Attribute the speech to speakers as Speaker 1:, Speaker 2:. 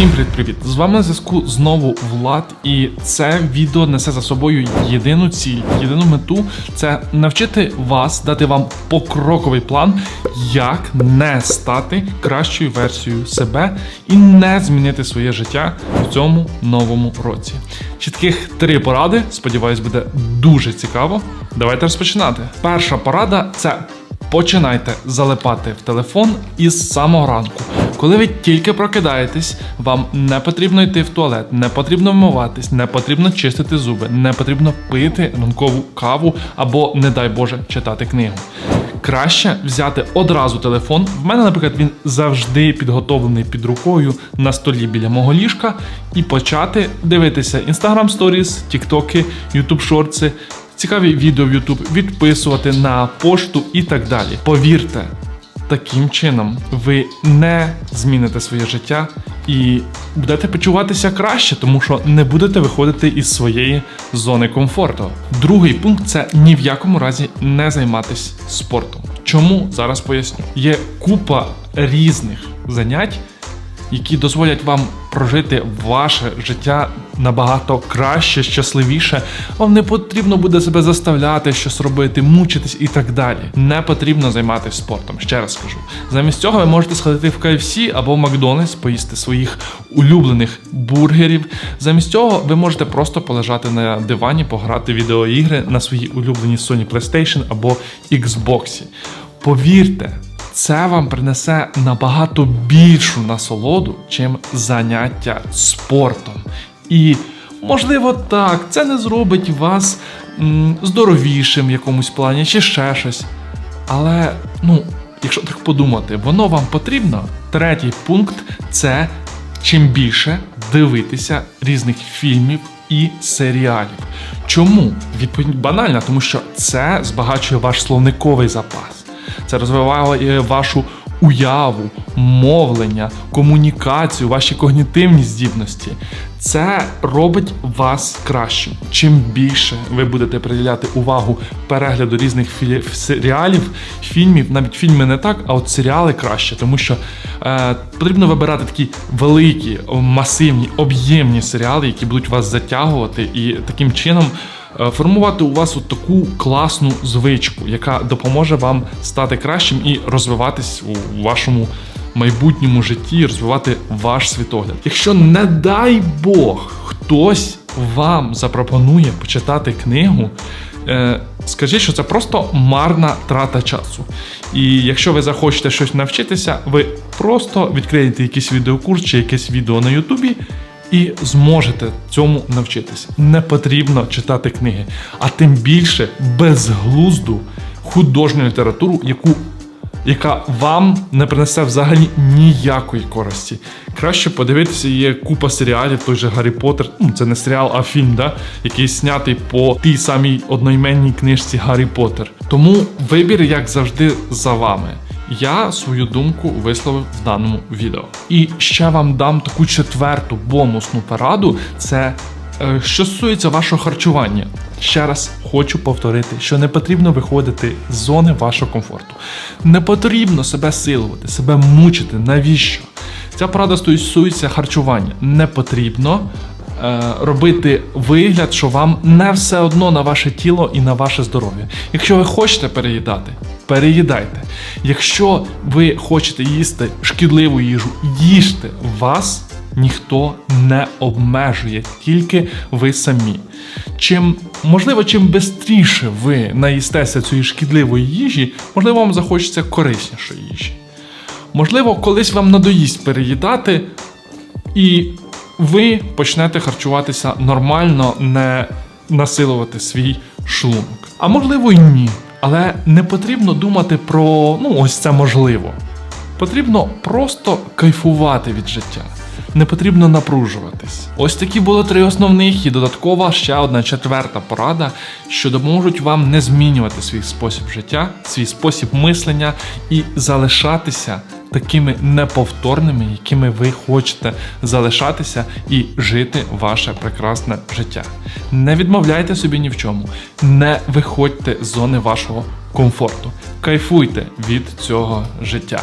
Speaker 1: Всім привіт-привіт! З вами на зв'язку знову Влад, і це відео несе за собою єдину ціль, єдину мету це навчити вас, дати вам покроковий план, як не стати кращою версією себе і не змінити своє життя в цьому новому році. Чітких три поради. Сподіваюсь, буде дуже цікаво. Давайте розпочинати. Перша порада це Починайте залипати в телефон із самого ранку. Коли ви тільки прокидаєтесь, вам не потрібно йти в туалет, не потрібно вмиватись, не потрібно чистити зуби, не потрібно пити ранкову каву або, не дай Боже, читати книгу. Краще взяти одразу телефон. В мене, наприклад, він завжди підготовлений під рукою на столі біля мого ліжка, і почати дивитися Instagram Stories, TikTok, YouTube Shorts, цікаві відео в YouTube, відписувати на пошту і так далі. Повірте, таким чином ви не зміните своє життя і будете почуватися краще, тому що не будете виходити із своєї зони комфорту. Другий пункт це ні в якому разі не займатися спортом. Чому зараз поясню? Є купа різних занять які дозволять вам прожити ваше життя набагато краще, щасливіше. Вам не потрібно буде себе заставляти щось робити, мучитись і так далі. Не потрібно займатися спортом. Ще раз скажу. Замість цього ви можете сходити в KFC або в Макдональдс, поїсти своїх улюблених бургерів. Замість цього ви можете просто полежати на дивані, пограти відеоігри на своїй улюбленій Sony PlayStation або Xbox. Повірте, це вам принесе набагато більшу насолоду, чим заняття спортом. І, можливо, так, це не зробить вас м, здоровішим в якомусь плані чи ще щось. Але, ну, якщо так подумати, воно вам потрібно. Третій пункт це чим більше дивитися різних фільмів і серіалів. Чому? Відповідь банальна, тому що це збагачує ваш словниковий запас. Це розвиває вашу уяву, мовлення, комунікацію, ваші когнітивні здібності. Це робить вас кращим. Чим більше ви будете приділяти увагу перегляду різних філі- серіалів, фільмів, навіть фільми не так, а от серіали краще, тому що е, потрібно вибирати такі великі, масивні, об'ємні серіали, які будуть вас затягувати, і таким чином формувати у вас от таку класну звичку, яка допоможе вам стати кращим і розвиватись у вашому майбутньому житті, розвивати ваш світогляд. Якщо, не дай Бог, хтось вам запропонує почитати книгу. е, Скажіть, що це просто марна трата часу. І якщо ви захочете щось навчитися, ви просто відкриєте якийсь відеокурс чи якесь відео на Ютубі і зможете цьому навчитися. Не потрібно читати книги, а тим більше безглузду художню літературу, яку яка вам не принесе взагалі ніякої користі. Краще подивитися, є купа серіалів, той же Гаррі Поттер, ну це не серіал, а фільм, да? який знятий по тій самій одноіменній книжці Гаррі Поттер. Тому вибір, як завжди, за вами. Я свою думку висловив в даному відео. І ще вам дам таку четверту бонусну пораду: це Е, Що стосується вашого харчування, ще раз хочу повторити, що не потрібно виходити з зони вашого комфорту. Не потрібно себе силувати, себе мучити. Навіщо? Ця порада стосується харчування. Не потрібно е, робити вигляд, що вам не все одно на ваше тіло і на ваше здоров'я. Якщо ви хочете переїдати, переїдайте. Якщо ви хочете їсти шкідливу їжу, їжте вас ніхто не обмежує, тільки ви самі. Чим можливо, чим швидше ви наїстеся цієї шкідливої їжі, можливо, вам захочеться кориснішої їжі. Можливо, колись вам надоїсть переїдати, і ви почнете харчуватися нормально, не насилувати свій шлунок. А можливо, і ні. Але не потрібно думати про ну ось це можливо. Потрібно просто кайфувати від життя. Не потрібно напружуватись. Ось такі були три основних і додаткова ще одна четверта порада, що допоможуть вам не змінювати свій спосіб життя, свій спосіб мислення і залишатися такими неповторними, якими ви хочете залишатися і жити ваше прекрасне життя. Не відмовляйте собі ні в чому, не виходьте з зони вашого комфорту. Кайфуйте від цього життя.